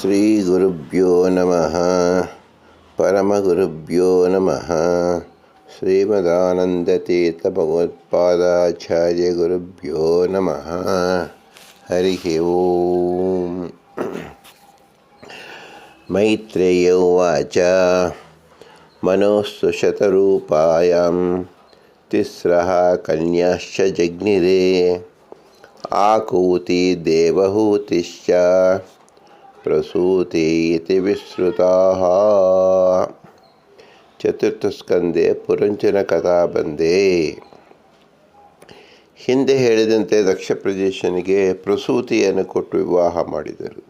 श्रीगुरुभ्यो नमः। परमगुरुभ्यो नमः। श्रीमदानन्दतीर्थभगवत्पादाचार्यगुरुभ्यो नम। हरि ओ मैत्रेय उवाच। मनोस्तु शतरूपायां तिस्रः कन्याश्च जग्निरे। आकूति देवहूतिश्च। ಪ್ರಸೂತಿ ಇತಿ ಚತುರ್ಥ ಚತುರ್ಥಸ್ಕಂದೆ ಪುರಂಚನ ಕಥಾ ಬಂದೆ ಹಿಂದೆ ಹೇಳಿದಂತೆ ದಕ್ಷ ಪ್ರದೇಶನಿಗೆ ಪ್ರಸೂತಿಯನ್ನು ಕೊಟ್ಟು ವಿವಾಹ ಮಾಡಿದರು.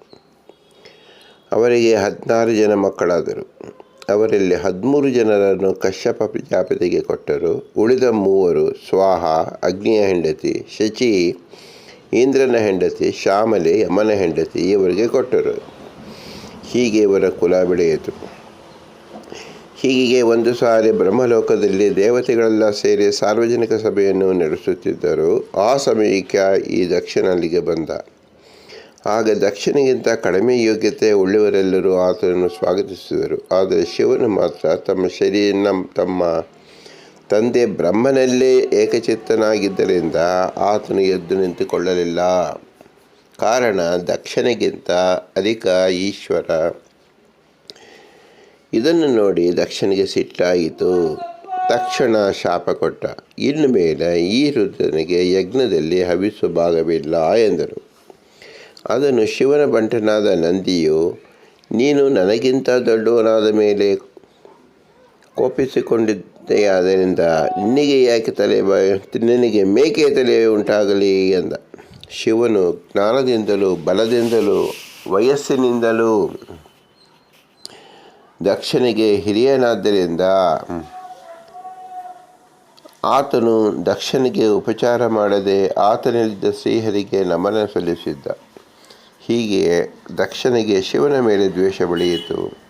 ಅವರಿಗೆ ಹದಿನಾರು ಜನ ಮಕ್ಕಳಾದರು. ಅವರಲ್ಲಿ ಹದಿಮೂರು ಜನರನ್ನು ಕಶ್ಯಪ ಪ್ರಜಾಪತಿಗೆ ಕೊಟ್ಟರು. ಉಳಿದ ಮೂವರು ಸ್ವಾಹ, ಅಗ್ನಿಯ ಹೆಂಡತಿ, ಶಚಿ ಇಂದ್ರನ ಹೆಂಡತಿ ಶ್ಯಾಮಲೆ ಯಮನ ಹೆಂಡತಿ ಇವರಿಗೆ ಕೊಟ್ಟರು. ಹೀಗೆ ಇವರ ಕುಲ ಬೆಳೆಯಿತು. ಹೀಗೆ ಒಂದು ಸಾರಿ ಬ್ರಹ್ಮಲೋಕದಲ್ಲಿ ದೇವತೆಗಳೆಲ್ಲ ಸೇರಿ ಸಾರ್ವಜನಿಕ ಸಭೆಯನ್ನು ನಡೆಸುತ್ತಿದ್ದರು. ಆ ಸಮಯಕ್ಕೆ ಈ ದಕ್ಷಿಣಲ್ಲಿಗೆ ಬಂದ. ಆಗ ದಕ್ಷಿಣಗಿಂತ ಕಡಿಮೆ ಯೋಗ್ಯತೆ ಉಳ್ಳವರೆಲ್ಲರೂ ಆತನನ್ನು ಸ್ವಾಗತಿಸಿದರು. ಆದರೆ ಶಿವನು ಮಾತ್ರ ತಮ್ಮ ಶರೀರ ತಮ್ಮ ತಂದೆ ಬ್ರಹ್ಮನಲ್ಲೇ ಏಕಚಿತ್ತನಾಗಿದ್ದರಿಂದ ಆತನು ಎದ್ದು ನಿಂತುಕೊಳ್ಳಲಿಲ್ಲ. ಕಾರಣ ದಕ್ಷಿಣಗಿಂತ ಅಧಿಕ ಈಶ್ವರ. ಇದನ್ನು ನೋಡಿ ದಕ್ಷನಿಗೆ ಸಿಟ್ಟಾಯಿತು. ತಕ್ಷಣ ಶಾಪ ಕೊಟ್ಟ. ಇನ್ನು ಮೇಲೆ ಈ ರುದ್ರನಿಗೆ ಯಜ್ಞದಲ್ಲಿ ಹವಿಸು ಭಾಗವಿಲ್ಲ ಎಂದರು. ಅದನ್ನು ಶಿವನ ಬಂಟನಾದ ನಂದಿಯು, ನೀನು ನನಗಿಂತ ದೊಡ್ಡವನಾದ ಮೇಲೆ ಕೋಪಿಸಿಕೊಂಡಿದ್ದೆಯಾದ್ದರಿಂದ ನಿನಗೆ ಯಾಕೆ ತಲೆ ನಿನಗೆ ಮೇಕೆ ತಲೆ ಉಂಟಾಗಲಿ ಎಂದ. ಶಿವನು ಜ್ಞಾನದಿಂದಲೂ ಬಲದಿಂದಲೂ ವಯಸ್ಸಿನಿಂದಲೂ ದಕ್ಷನಿಗೆ ಹಿರಿಯನಾದ್ದರಿಂದ ಆತನು ದಕ್ಷನಿಗೆ ಉಪಚಾರ ಮಾಡದೆ ಆತನಲ್ಲಿದ್ದ ಶ್ರೀಹರಿಗೆ ನಮನ ಸಲ್ಲಿಸಿದ್ದ. ಹೀಗೆ ದಕ್ಷನಿಗೆ ಶಿವನ ಮೇಲೆ ದ್ವೇಷ ಬೆಳೆಯಿತು.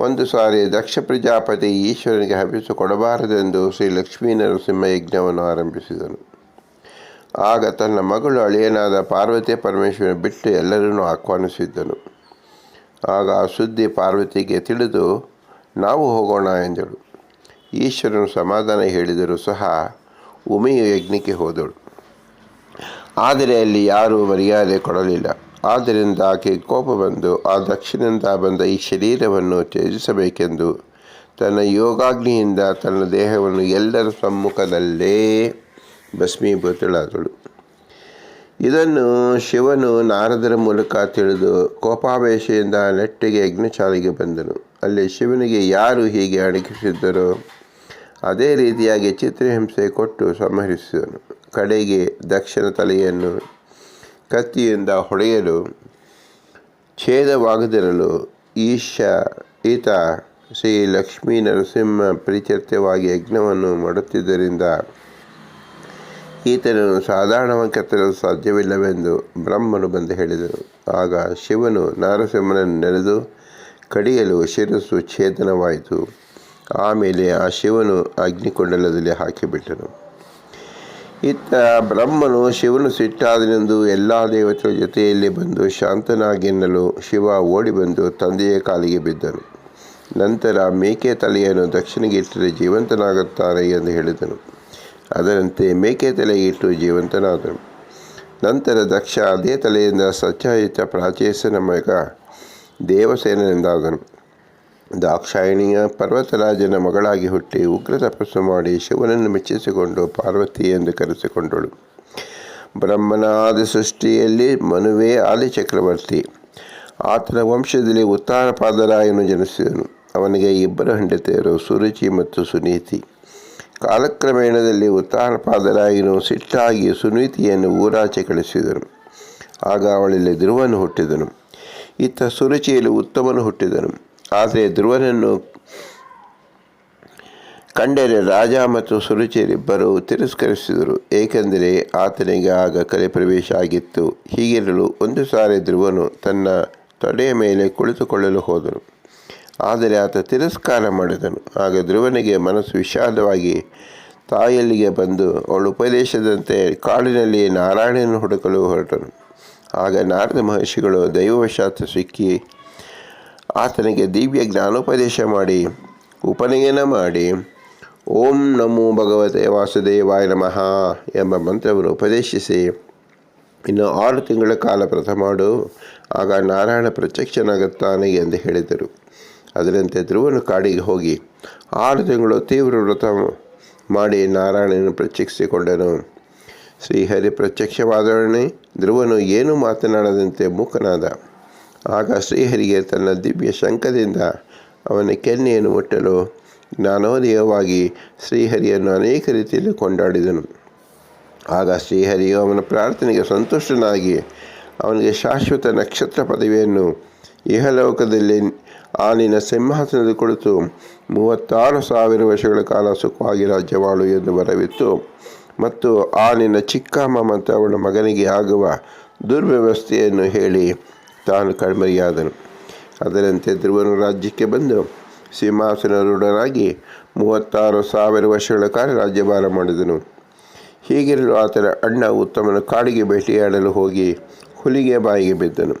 ಒಂದು ಸಾರಿ ದಕ್ಷ ಪ್ರಜಾಪತಿ ಈಶ್ವರನಿಗೆ ಹಬ್ಬಿಸು ಕೊಡಬಾರದೆಂದು ಶ್ರೀ ಲಕ್ಷ್ಮೀ ನರಸಿಂಹ ಯಜ್ಞವನ್ನು ಆರಂಭಿಸಿದನು. ಆಗ ತನ್ನ ಮಗಳು ಅಳಿಯನಾದ ಪಾರ್ವತಿ ಪರಮೇಶ್ವರನ ಬಿಟ್ಟು ಎಲ್ಲರನ್ನೂ ಆಹ್ವಾನಿಸಿದ್ದನು. ಆಗ ಆ ಸುದ್ದಿ ಪಾರ್ವತಿಗೆ ತಿಳಿದು, ನಾವು ಹೋಗೋಣ ಎಂದಳು. ಈಶ್ವರನು ಸಮಾಧಾನ ಹೇಳಿದರೂ ಸಹ ಉಮೆಯು ಯಜ್ಞಕ್ಕೆ ಹೋದಳು. ಆದರೆ ಅಲ್ಲಿ ಯಾರೂ ಮರ್ಯಾದೆ ಕೊಡಲಿಲ್ಲ. ಆದ್ದರಿಂದ ಆಕೆ ಕೋಪ ಬಂದು, ಆ ದಕ್ಷಿಣದಿಂದ ಬಂದ ಈ ಶರೀರವನ್ನು ತ್ಯಜಿಸಬೇಕೆಂದು ತನ್ನ ಯೋಗಾಗ್ನಿಯಿಂದ ತನ್ನ ದೇಹವನ್ನು ಎಲ್ಲರ ಸಮ್ಮುಖದಲ್ಲೇ ಭಸ್ಮೀಭೂತಳಾದಳು. ಇದನ್ನು ಶಿವನು ನಾರದರ ಮೂಲಕ ತಿಳಿದು ಕೋಪಾವೇಶದಿಂದ ನೆಟ್ಟಿಗೆ ಯಜ್ಞಶಾಲೆಗೆ ಬಂದನು. ಅಲ್ಲಿ ಶಿವನಿಗೆ ಯಾರು ಹೀಗೆ ಅಡಗಿಸಿದ್ದರೋ ಅದೇ ರೀತಿಯಾಗಿ ಚಿತ್ರಹಿಂಸೆ ಕೊಟ್ಟು ಸಂಹರಿಸಿದನು. ಕಡೆಗೆ ದಕ್ಷಿಣ ತಲೆಯನ್ನು ಕತ್ತಿಯಿಂದ ಹೊಡೆಯಲು ಛೇದವಾಗದಿರಲು ಈಶ, ಈತ ಶ್ರೀ ಲಕ್ಷ್ಮೀ ನರಸಿಂಹ ಪ್ರೀತ್ಯರ್ಥವಾಗಿ ಯಜ್ಞವನ್ನು ಮಾಡುತ್ತಿದ್ದರಿಂದ ಈತನನ್ನು ಸಾಧಾರಣವಾಗಿ ಸಾಧ್ಯವಿಲ್ಲವೆಂದು ಬ್ರಹ್ಮನು ಬಂದು ಹೇಳಿದರು ಆಗ ಶಿವನು ನರಸಿಂಹನನ್ನು ನೆನೆದು ಕಡಿಯಲು ಶಿರಸ್ಸು ಛೇದನವಾಯಿತು. ಆಮೇಲೆ ಆ ಶಿವನು ಅಗ್ನಿಕೊಂಡಲದಲ್ಲಿ ಹಾಕಿಬಿಟ್ಟನು. ಇತ್ತ ಬ್ರಹ್ಮನು ಶಿವನು ಸಿಟ್ಟಾದನೆಂದು ಎಲ್ಲ ದೇವತೆಗಳ ಜೊತೆಯಲ್ಲಿ ಬಂದು ಶಾಂತನಾಗಿನ್ನಲು ಶಿವ ಓಡಿ ಬಂದು ತಂದೆಯ ಕಾಲಿಗೆ ಬಿದ್ದನು. ನಂತರ ಮೇಕೆ ತಲೆಯನ್ನು ದಕ್ಷಿಣಿಗೆ ಇಟ್ಟರೆ ಜೀವಂತನಾಗುತ್ತಾರೆ ಎಂದು ಹೇಳಿದನು. ಅದರಂತೆ ಮೇಕೆ ತಲೆಗಿಟ್ಟು ಜೀವಂತನಾದನು. ನಂತರ ದಕ್ಷ ಅದೇ ತಲೆಯಿಂದ ಸಚ್ಚಾಯಿತ ಪ್ರಾಚೇಸನ ಮಗ ದೇವಸೇನೆಂದಾದನು ದಾಕ್ಷಾಯಣಿಯ ಪರ್ವತರಾಜನ ಮಗಳಾಗಿ ಹುಟ್ಟಿ ಉಗ್ರ ತಪಸ್ಸು ಮಾಡಿ ಶಿವನನ್ನು ಮೆಚ್ಚಿಸಿಕೊಂಡು ಪಾರ್ವತಿ ಎಂದು ಕರೆಸಿಕೊಂಡಳು. ಬ್ರಹ್ಮನಾದ ಸೃಷ್ಟಿಯಲ್ಲಿ ಮನುವೇ ಆಲಿ ಚಕ್ರವರ್ತಿ. ಆತನ ವಂಶದಲ್ಲಿ ಉತ್ತಾನಪಾದರಾಯನು ಜನಿಸಿದನು. ಅವನಿಗೆ ಇಬ್ಬರು ಹೆಂಡತಿಯರು, ಸುರುಚಿ ಮತ್ತು ಸುನೀತಿ. ಕಾಲಕ್ರಮೇಣದಲ್ಲಿ ಉತ್ತಾನಪಾದರಾಯನು ಸಿಟ್ಟಾಗಿ ಸುನೀತಿಯನ್ನು ಊರಾಚೆ ಕಳಿಸಿದನು. ಆಗ ಅವಳಲ್ಲಿ ಧ್ರುವನು ಹುಟ್ಟಿದನು. ಇತ್ತ ಸುರುಚಿಯಲ್ಲಿ ಉತ್ತಮನು ಹುಟ್ಟಿದನು. ಆದರೆ ಧ್ರುವನನ್ನು ಕಂಡರೆ ರಾಜ ಮತ್ತು ಸುರುಚಿಯರಿಬ್ಬರು ತಿರಸ್ಕರಿಸಿದರು, ಏಕೆಂದರೆ ಆತನಿಗೆ ಆಗ ಕಲೆ ಪ್ರವೇಶ ಆಗಿತ್ತು. ಹೀಗಿರಲು ಒಂದು ಸಾರಿ ಧ್ರುವನು ತನ್ನ ತೊಡೆಯ ಮೇಲೆ ಕುಳಿತುಕೊಳ್ಳಲು ಹೋದನು. ಆದರೆ ಆತ ತಿರಸ್ಕಾರ ಮಾಡಿದನು. ಆಗ ಧ್ರುವನಿಗೆ ಮನಸ್ಸು ವಿಷಾದವಾಗಿ ತಾಯಲ್ಲಿಗೆ ಬಂದು ಅವಳು ಉಪದೇಶದಂತೆ ಕಾಡಿನಲ್ಲಿ ನಾರಾಯಣನ ಹುಡುಕಲು ಹೊರಟನು. ಆಗ ನಾರದ ಮಹರ್ಷಿಗಳು ದೈವವಶಾತ್ ಸಿಕ್ಕಿ ಆತನಿಗೆ ದಿವ್ಯ ಜ್ಞಾನೋಪದೇಶ ಮಾಡಿ, ಉಪನಯನ ಮಾಡಿ, ಓಂ ನಮೋ ಭಗವತೆ ವಾಸುದೇವಾಯ ನಮಃ ಎಂಬ ಮಂತ್ರವನ್ನು ಉಪದೇಶಿಸಿ, ಇನ್ನು ಆರು ತಿಂಗಳ ಕಾಲ ವ್ರತ ಮಾಡು, ಆಗ ನಾರಾಯಣ ಪ್ರತ್ಯಕ್ಷನಾಗುತ್ತಾನೆ ಎಂದು ಹೇಳಿದರು. ಅದರಂತೆ ಧ್ರುವನು ಕಾಡಿಗೆ ಹೋಗಿ ಆರು ತಿಂಗಳು ತೀವ್ರ ವ್ರತ ಮಾಡಿ ನಾರಾಯಣನು ಪ್ರತ್ಯಕ್ಷಿಸಿಕೊಂಡನು. ಶ್ರೀಹರಿ ಪ್ರತ್ಯಕ್ಷವಾದೊಡನೆ ಧ್ರುವನು ಏನೂ ಮಾತನಾಡದಂತೆ ಮೂಕನಾದ ಆಗ ಶ್ರೀಹರಿಗೆ ತನ್ನ ದಿವ್ಯ ಶಂಕದಿಂದ ಅವನ ಕೆನ್ನೆಯನ್ನು ಮುಟ್ಟಲು ಜ್ಞಾನೋದಯವಾಗಿ ಶ್ರೀಹರಿಯನ್ನು ಅನೇಕ ರೀತಿಯಲ್ಲಿ ಕೊಂಡಾಡಿದನು. ಆಗ ಶ್ರೀಹರಿಯು ಅವನ ಪ್ರಾರ್ಥನೆಗೆ ಸಂತುಷ್ಟನಾಗಿ ಅವನಿಗೆ ಶಾಶ್ವತ ನಕ್ಷತ್ರ ಪದವಿಯನ್ನು ಇಹಲೋಕದಲ್ಲಿ ಆನಿನ ಸಿಂಹಾಸನದ ಕುಳಿತು ಮೂವತ್ತಾರು ಸಾವಿರ ವರ್ಷಗಳ ಕಾಲ ಸುಖವಾಗಿ ರಾಜ್ಯವಾಳು ಎಂದು ಬರವಿತ್ತು. ಮತ್ತು ಆನಿನ ಚಿಕ್ಕಮ್ಮ ಮತ್ತು ಅವಳ ಮಗನಿಗೆ ಆಗುವ ದುರ್ವ್ಯವಸ್ಥೆಯನ್ನು ಹೇಳಿ ತಾನು ಕಣ್ಮರಿಯಾದನು ಅದರಂತೆ ಧ್ರುವನು ರಾಜ್ಯಕ್ಕೆ ಬಂದು ಸಿಂಹಾಸನರೂಢನಾಗಿ ಮೂವತ್ತಾರು ಸಾವಿರ ವರ್ಷಗಳ ಕಾಲ ರಾಜ್ಯಭಾರ ಮಾಡಿದನು. ಹೀಗಿರಲು ಆತನ ಅಣ್ಣ ಉತ್ತಮನ ಕಾಡಿಗೆ ಭೇಟಿಯಾಡಲು ಹೋಗಿ ಹುಲಿಗೆ ಬಾಯಿಗೆ ಬಿದ್ದನು.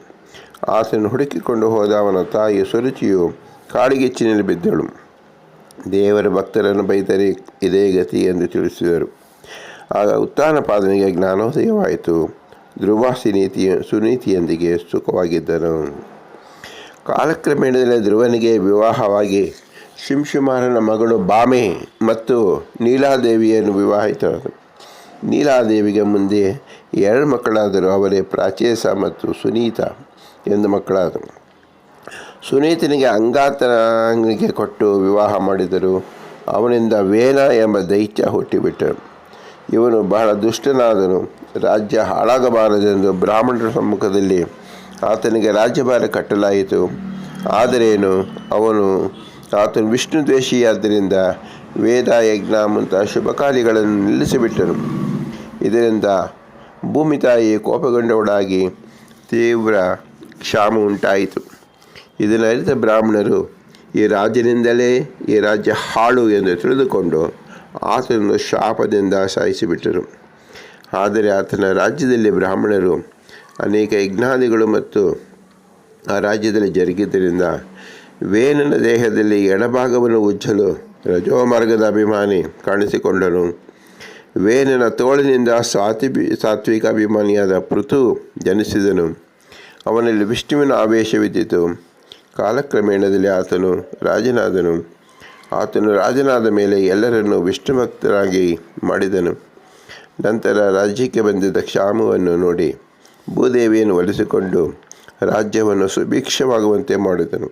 ಆತನು ಹುಡುಕಿಕೊಂಡು ಹೋದ ಅವನ ತಾಯಿ ಸುರುಚಿಯು ಕಾಡಿಗೆಚ್ಚಿನಲ್ಲಿ ಬಿದ್ದಳು. ದೇವರ ಭಕ್ತರನ್ನು ಬೈದರೆ ಇದೇ ಗತಿ ಎಂದು ತಿಳಿಸಿದರು. ಆಗ ಉತ್ಥಾನಪಾದನಿಗೆ ಜ್ಞಾನೋದಯವಾಯಿತು. ಧ್ರುವಾಸಿ ನೀತಿಯ ಸುನೀತಿಯೊಂದಿಗೆ ಸುಖವಾಗಿದ್ದನು. ಕಾಲಕ್ರಮೇಣದಲ್ಲಿ ಧ್ರುವನಿಗೆ ವಿವಾಹವಾಗಿ ಶಿಂಶುಮಾರನ ಮಗಳು ಬಾಮೆ ಮತ್ತು ನೀಲಾದೇವಿಯನ್ನು ವಿವಾಹಿತರಾದರು ನೀಲಾದೇವಿಗೆ ಮುಂದೆ ಎರಡು ಮಕ್ಕಳಾದರು. ಅವರೇ ಪ್ರಾಚೇಸ ಮತ್ತು ಸುನೀತ ಎಂದು ಮಕ್ಕಳಾದರು. ಸುನೀತನಿಗೆ ಅಂಗಾತನಿಗೆ ಕೊಟ್ಟು ವಿವಾಹ ಮಾಡಿದರು. ಅವನಿಂದ ವೇನ ಎಂಬ ದೈತ್ಯ ಹುಟ್ಟಿಬಿಟ್ಟರು ಇವನು ಬಹಳ ದುಷ್ಟನಾದನು. ರಾಜ್ಯ ಹಾಳಾಗಬಾರದೆಂದು ಬ್ರಾಹ್ಮಣರ ಸಮ್ಮುಖದಲ್ಲಿ ಆತನಿಗೆ ರಾಜ್ಯಭಾರ ಕಟ್ಟಲಾಯಿತು. ಆದರೇನು ಅವನು ಆತನು ವಿಷ್ಣು ದ್ವೇಷಿಯಾದ್ದರಿಂದ ವೇದ ಯಜ್ಞ ಮುಂತಹ ಶುಭ ಕಾರ್ಯಗಳನ್ನು ನಿಲ್ಲಿಸಿಬಿಟ್ಟನು. ಇದರಿಂದ ಭೂಮಿ ತಾಯಿ ಕೋಪಗೊಂಡವಳಾಗಿ ತೀವ್ರ ಕ್ಷಾಮ ಉಂಟಾಯಿತು. ಇದನ್ನು ಅರಿತ ಬ್ರಾಹ್ಮಣರು, ಈ ರಾಜ್ಯದಿಂದಲೇ ಈ ರಾಜ್ಯ ಹಾಳು ಎಂದು ತಿಳಿದುಕೊಂಡು ಆತನನ್ನು ಶಾಪದಿಂದ ಸಾಯಿಸಿಬಿಟ್ಟರು. ಆದರೆ ಆತನ ರಾಜ್ಯದಲ್ಲಿ ಬ್ರಾಹ್ಮಣರು ಅನೇಕ ಯಜ್ಞಾದಿಗಳು ಮತ್ತು ಆ ರಾಜ್ಯದಲ್ಲಿ ಜರುಗಿದ್ದರಿಂದ ವೇನನ ದೇಹದಲ್ಲಿ ಎಡಭಾಗವನ್ನು ಉಜ್ಜಲು ರಜೋಮಾರ್ಗದ ಅಭಿಮಾನಿ ಕಾಣಿಸಿಕೊಂಡನು. ವೇನನ ತೋಳಿನಿಂದ ಸಾತ್ವಿ, ಸಾತ್ವಿಕ ಅಭಿಮಾನಿಯಾದ ಪೃಥು ಜನಿಸಿದನು. ಅವನಲ್ಲಿ ವಿಷ್ಣುವಿನ ಆವೇಶವಿದ್ದಿತು ಕಾಲಕ್ರಮೇಣದಲ್ಲಿ ಆತನು ರಾಜನಾದನು. ಆತನು ರಾಜನಾದ ಮೇಲೆ ಎಲ್ಲರನ್ನು ವಿಷ್ಣುಭಕ್ತರಾಗಿ ಮಾಡಿದನು. ನಂತರ ರಾಜ್ಯಕ್ಕೆ ಬಂದಿದ್ದ ಕ್ಷಾಮವನ್ನು ನೋಡಿ ಭೂದೇವಿಯನ್ನು ಒಲಿಸಿಕೊಂಡು ರಾಜ್ಯವನ್ನು ಸುಭಿಕ್ಷವಾಗುವಂತೆ ಮಾಡಿದನು.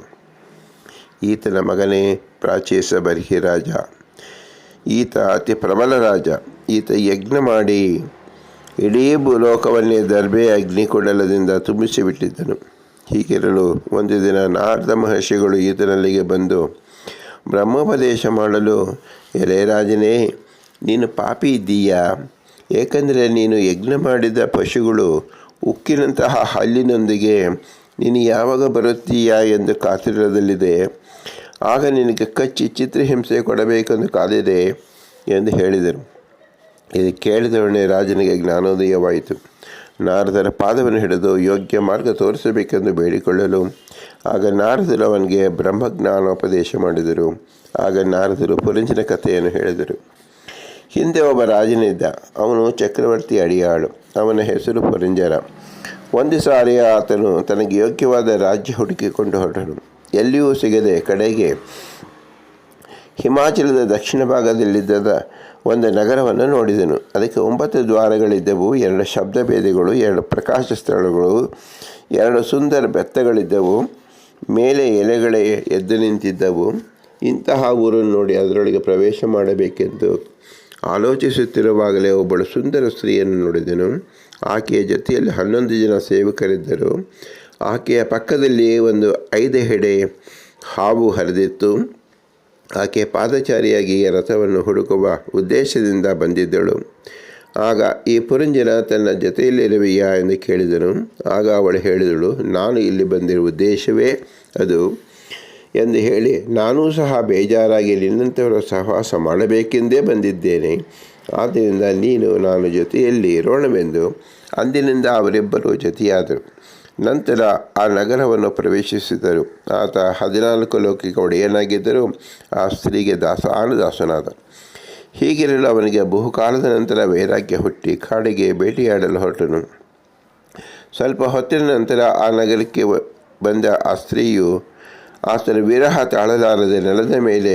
ಈತನ ಮಗನೇ ಪ್ರಾಚೀಸ ಬರ್ಹಿ ರಾಜ. ಈತ ಅತಿ ಪ್ರಬಲ ರಾಜ. ಈತ ಯಜ್ಞ ಮಾಡಿ ಇಡೀ ಭೂಲೋಕವನ್ನೇ ದರ್ಬೆ ಅಗ್ನಿಕುಂಡಲದಿಂದ ತುಂಬಿಸಿಬಿಟ್ಟಿದ್ದನು ಹೀಗಿರಲು ಒಂದು ದಿನ ನಾರದ ಮಹರ್ಷಿಗಳು ಈತನಲ್ಲಿಗೆ ಬಂದು, ಬ್ರಹ್ಮೋಪದೇಶ ಮಾಡಲು ಎರೇ ರಾಜನೇ, ನೀನು ಪಾಪಿ ಇದ್ದೀಯಾ? ಏಕೆಂದರೆ ನೀನು ಯಜ್ಞ ಮಾಡಿದ ಪಶುಗಳು ಉಕ್ಕಿನಂತಹ ಹಲ್ಲಿನೊಂದಿಗೆ, ನೀನು ಯಾವಾಗ ಬರುತ್ತೀಯಾ ಎಂದು ಕಾತಿರದಲ್ಲಿದೆ. ಆಗ ನಿನಗೆ ಕಚ್ಚಿ ಚಿತ್ರಹಿಂಸೆ ಕೊಡಬೇಕೆಂದು ಕಾದಿದೆ ಎಂದು ಹೇಳಿದರು. ಇದು ಕೇಳಿದವನೇ ರಾಜನಿಗೆ ಜ್ಞಾನೋದಯವಾಯಿತು. ನಾರದರ ಪಾದವನ್ನು ಹಿಡಿದು ಯೋಗ್ಯ ಮಾರ್ಗ ತೋರಿಸಬೇಕೆಂದು ಬೇಡಿಕೊಳ್ಳಲು ಆಗ ನಾರದರು ಅವನಿಗೆ ಬ್ರಹ್ಮಜ್ಞಾನೋಪದೇಶ ಮಾಡಿದರು. ಆಗ ನಾರದರು ಪುರಂಜಿನ ಕಥೆಯನ್ನು ಹೇಳಿದರು. ಹಿಂದೆ ಒಬ್ಬ ರಾಜನಿದ್ದ. ಅವನು ಚಕ್ರವರ್ತಿ ಅಡಿಯಾಳು. ಅವನ ಹೆಸರು ಪುರಂಜರ. ಒಂದು ಸಾರಿ ಆತನು ತನಗೆ ಯೋಗ್ಯವಾದ ರಾಜ್ಯ ಹುಡುಕಿಕೊಂಡು ಹೊರಟನು. ಎಲ್ಲಿಯೂ ಸಿಗದೆ ಕಡೆಗೆ ಹಿಮಾಚಲದ ದಕ್ಷಿಣ ಭಾಗದಲ್ಲಿದ್ದ ಒಂದು ನಗರವನ್ನು ನೋಡಿದನು. ಅದಕ್ಕೆ ಒಂಬತ್ತು ದ್ವಾರಗಳಿದ್ದವು, ಎರಡು ಶಬ್ದಭೇದಿಗಳು, ಎರಡು ಪ್ರಕಾಶ ಸ್ಥಳಗಳು, ಎರಡು ಸುಂದರ ಬೆತ್ತಗಳಿದ್ದವು, ಮೇಲೆ ಎಲೆಗಳೇ ಎದ್ದು ನಿಂತಿದ್ದವು. ಇಂತಹ ಊರನ್ನು ನೋಡಿ ಅದರೊಳಗೆ ಪ್ರವೇಶ ಮಾಡಬೇಕೆಂದು ಆಲೋಚಿಸುತ್ತಿರುವಾಗಲೇ ಒಬ್ಬಳು ಸುಂದರ ಸ್ತ್ರೀಯನ್ನು ನೋಡಿದನು. ಆಕೆಯ ಜೊತೆಯಲ್ಲಿ ಹನ್ನೊಂದು ಜನ ಸೇವಕರಿದ್ದರು. ಆಕೆಯ ಪಕ್ಕದಲ್ಲಿ ಒಂದು ಐದು ಹೆಡೆ ಹಾವು ಹರಿದಿತ್ತು. ಆಕೆ ಪಾದಚಾರಿಯಾಗಿ ರಥವನ್ನು ಹುಡುಕುವ ಉದ್ದೇಶದಿಂದ ಬಂದಿದ್ದಳು. ಆಗ ಈ ಪುರಂಜನ ತನ್ನ ಜೊತೆಯಲ್ಲಿರುವೆಯಾ ಎಂದು ಕೇಳಿದನು. ಆಗ ಅವಳು ಹೇಳಿದಳು, ನಾನು ಇಲ್ಲಿ ಬಂದಿರುವ ಉದ್ದೇಶವೇ ಅದು. ಎಂದು ಹೇಳಿ, ನಾನೂ ಸಹ ಬೇಜಾರಾಗಿ ನಿನ್ನಂತವರ ಸಹವಾಸ ಮಾಡಬೇಕೆಂದೇ ಬಂದಿದ್ದೇನೆ. ಆದ್ದರಿಂದ ನೀನು ನಾನು ಜೊತೆಯಲ್ಲಿ ಇರೋಣವೆಂದು ಅಂದಿನಿಂದ ಅವರಿಬ್ಬರು ಜೊತೆಯಾದರು. ನಂತರ ಆ ನಗರವನ್ನು ಪ್ರವೇಶಿಸಿದರು. ಆತ ಹದಿನಾಲ್ಕು ಲೋಕಿಕ ಒಡೆಯನಾಗಿದ್ದರೂ ಆ ಸ್ತ್ರೀಗೆ ದಾಸ ದಾಸಾನುದಾಸನಾದ ಹೀಗಿರಲು ಅವನಿಗೆ ಬಹುಕಾಲದ ನಂತರ ವೈರಾಗ್ಯ ಹುಟ್ಟಿ ಕಾಡಿಗೆ ಭೇಟಿಯಾಡಲು ಹೊರಟನು. ಸ್ವಲ್ಪ ಹೊತ್ತಿನ ನಂತರ ಆ ನಗರಕ್ಕೆ ಬಂದ ಆ ಸ್ತ್ರೀಯು ಆತನ ವಿರಹ ತಾಳಲಾರದೆ ನೆಲದ ಮೇಲೆ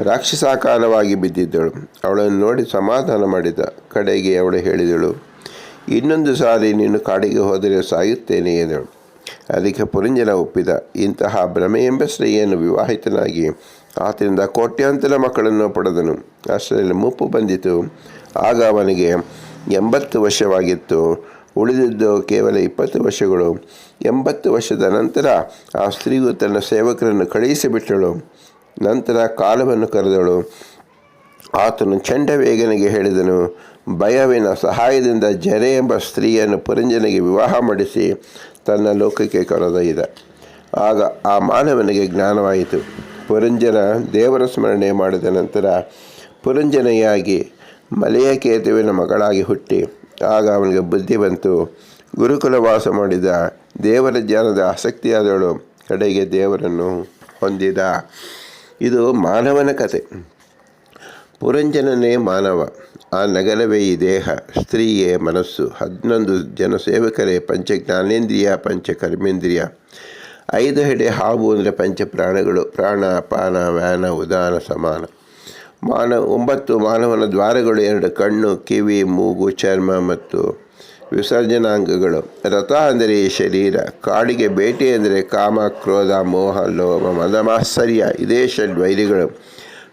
ರಾಕ್ಷಸಾಕಾರವಾಗಿ ಬಿದ್ದಿದ್ದಳು. ಅವಳನ್ನು ನೋಡಿ ಸಮಾಧಾನ ಮಾಡಿದ ಕಡೆಗೆ ಅವಳು ಹೇಳಿದಳು, ಇನ್ನೊಂದು ಸಾರಿ ನೀನು ಕಾಡಿಗೆ ಹೋದರೆ ಸಾಯುತ್ತೇನೆ ಎಂದಳು. ಅದಕ್ಕೆ ಪುರಂಜನ ಒಪ್ಪಿದ, ಇಂತಹ ಭ್ರಮೆ ಎಂಬ ಸ್ತ್ರೀಯನ್ನು ವಿವಾಹಿತನಾಗಿ ಆತನಿಂದ ಕೋಟ್ಯಾಂತರ ಮಕ್ಕಳನ್ನು ಪಡೆದನು. ಅಷ್ಟರಲ್ಲಿ ಮುಪ್ಪು ಬಂದಿತು. ಆಗ ಅವನಿಗೆ ಎಂಬತ್ತು ವರ್ಷವಾಗಿತ್ತು. ಉಳಿದಿದ್ದು ಕೇವಲ ಇಪ್ಪತ್ತು ವರ್ಷಗಳು. ಎಂಬತ್ತು ವರ್ಷದ ನಂತರ ಆ ಸ್ತ್ರೀಯು ತನ್ನ ಸೇವಕರನ್ನು ಕಳುಹಿಸಿಬಿಟ್ಟಳು. ನಂತರ ಕಾಲವನ್ನು ಕರೆದಳು. ಆತನು ಚಂಡವೇಗನಿಗೆ ಹೇಳಿದನು, ಭಯವಿನ ಸಹಾಯದಿಂದ ಜರೆ ಎಂಬ ಸ್ತ್ರೀಯನ್ನು ಪುರಂಜನಿಗೆ ವಿವಾಹ ಮಾಡಿಸಿ ತನ್ನ ಲೋಕಕ್ಕೆ ಕರೆದೊಯ್ದ ಆಗ ಆ ಮಾನವನಿಗೆ ಜ್ಞಾನವಾಯಿತು. ಪುರಂಜನ ದೇವರ ಸ್ಮರಣೆ ಮಾಡಿದ ನಂತರ ಪುರಂಜನೆಯಾಗಿ ಮಲಯಕೇತುವಿನ ಮಗಳಾಗಿ ಹುಟ್ಟಿ ಆಗ ಅವನಿಗೆ ಬುದ್ಧಿ ಬಂತು. ಗುರುಕುಲ ವಾಸ ಮಾಡಿದ ದೇವರ ಜ್ಞಾನದ ಆಸಕ್ತಿಯಾದವಳು ಕಡೆಗೆ ದೇವರನ್ನು ಹೊಂದಿದ. ಇದು ಮಾನವನ ಕತೆ. ಪುರಂಜನನೇ ಮಾನವ. ಆ ನಗರವೇ ಈ ದೇಹ. ಸ್ತ್ರೀಯೇ ಮನಸ್ಸು. ಹದಿನೊಂದು ಜನ ಸೇವಕರೇ ಪಂಚ ಜ್ಞಾನೇಂದ್ರಿಯ, ಪಂಚ ಕರ್ಮೇಂದ್ರಿಯ. ಐದು ಹೆಡೆ ಹಾವು ಅಂದರೆ ಪಂಚ ಪ್ರಾಣಗಳು. ಪ್ರಾಣ, ಪಾನ, ವ್ಯಾನ, ಉದಾನ, ಸಮಾನ. ಮಾನ ಒಂಬತ್ತು ಮಾನವನ ದ್ವಾರಗಳು, ಎರಡು ಕಣ್ಣು, ಕಿವಿ, ಮೂಗು, ಚರ್ಮ ಮತ್ತು ವಿಸರ್ಜನಾಂಗಗಳು. ರಥ ಅಂದರೆ ಶರೀರ, ಕಾಡಿಗೆ ಭೇಟಿ ಅಂದರೆ ಕಾಮ, ಕ್ರೋಧ, ಮೋಹ, ಲೋಭ ಮದಮಾಶ್ಚರ್ಯ ಇದೇ ಷಡ್ವೈರಿಗಳು.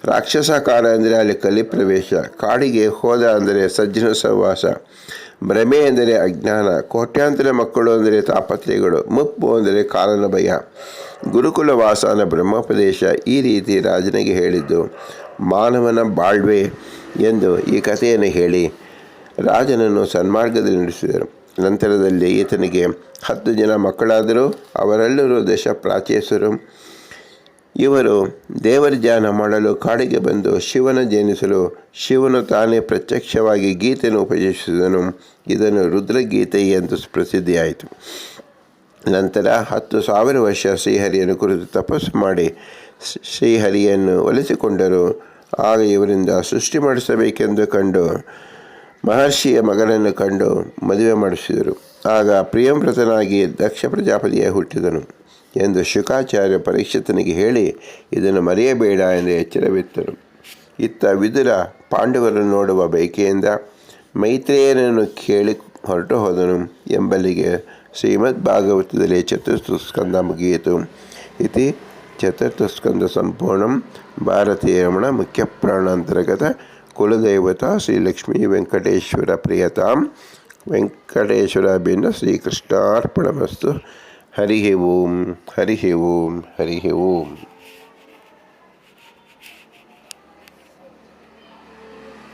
ರಾಕ್ಷಸಕಾರ ಅಂದರೆ ಅಲ್ಲಿ ಕಲಿಪ್ರವೇಶ, ಕಾಡಿಗೆ ಹೋದ ಅಂದರೆ ಸಜ್ಜನ ಸಹವಾಸ, ಭ್ರಮೆ ಎಂದರೆ ಅಜ್ಞಾನ, ಕೋಟ್ಯಾಂತರ ಮಕ್ಕಳು ಅಂದರೆ ತಾಪತ್ರಯಗಳು ಮುಪ್ಪು ಅಂದರೆ ಕಾಲನ ಭಯ. ಗುರುಕುಲ ವಾಸನ ಬ್ರಹ್ಮೋಪದೇಶ, ಈ ರೀತಿ ರಾಜನಿಗೆ ಹೇಳಿದ್ದು. ಮಾನವನ ಬಾಳ್ವೆ ಎಂದು ಈ ಕಥೆಯನ್ನು ಹೇಳಿ ರಾಜನನ್ನು ಸನ್ಮಾರ್ಗದಲ್ಲಿ ನಡೆಸಿದರು. ನಂತರದಲ್ಲಿ ಈತನಿಗೆ ಹತ್ತು ಜನ ಮಕ್ಕಳಾದರೂ. ಅವರೆಲ್ಲರೂ ದಶ ಪ್ರಾಚೇಸರು ಇವರು ದೇವರ ಧ್ಯಾನ ಮಾಡಲು ಕಾಡಿಗೆ ಬಂದು ಶಿವನ ಜನಿಸಲು ಶಿವನು ತಾನೇ ಪ್ರತ್ಯಕ್ಷವಾಗಿ ಗೀತೆಯನ್ನು ಉಪಯೋಗಿಸಿದನು ಇದನ್ನು ರುದ್ರಗೀತೆ ಎಂದು ಪ್ರಸಿದ್ಧಿಯಾಯಿತು. ನಂತರ ಹತ್ತು ಸಾವಿರ ವರ್ಷ ಶ್ರೀಹರಿಯನ್ನು ಕುರಿತು ತಪಸ್ಸು ಮಾಡಿ ಶ್ರೀಹರಿಯನ್ನು ಒಲಿಸಿಕೊಂಡರು. ಆಗ ಇವರಿಂದ ಸೃಷ್ಟಿ ಮಾಡಿಸಬೇಕೆಂದು ಕಂಡು ಮಹರ್ಷಿಯ ಮಗನನ್ನು ಕಂಡು ಮದುವೆ ಮಾಡಿಸಿದರು. ಆಗ ಪ್ರಿಯಂವ್ರತನಾಗಿ ದಕ್ಷ ಪ್ರಜಾಪತಿಯ ಹುಟ್ಟಿದನು ಎಂದು ಶುಕಾಚಾರ್ಯ ಪರೀಕ್ಷಿತನಿಗೆ ಹೇಳಿ ಇದನ್ನು ಮರೆಯಬೇಡ ಎಂದು ಎಚ್ಚರವಿತ್ತರು ಇತ್ತ ವಿದುರ ಪಾಂಡವರನ್ನು ನೋಡುವ ಬಯಕೆಯಿಂದ ಮೈತ್ರೇಯನನ್ನು ಕೇಳಿ ಹೊರಟು ಹೋದನು. ಎಂಬಲ್ಲಿಗೆ ಶ್ರೀಮದ್ ಭಾಗವತದಲ್ಲಿ ಚತುರ್ಥಸ್ಕಂದ ಮುಗಿಯಿತು. ಇತಿ ಚತುರ್ಥಸ್ಕಂದ ಸಂಪೂರ್ಣಂ ಭಾರತೀಯರಮಣ ಮುಖ್ಯ ಪ್ರಾಣಾಂತರ್ಗತ ಕುಲದೇವತಾ ಶ್ರೀಲಕ್ಷ್ಮೀ ವೆಂಕಟೇಶ್ವರ ಪ್ರಿಯತಾಂ. ವೆಂಕಟೇಶ್ವರಾಭಿನ ಶ್ರೀಕೃಷ್ಣಾರ್ಪಣಮಸ್ತು. ಹರಿ ಓಂ ಹರಿ ಓಂ ಹರಿ ಓಂ.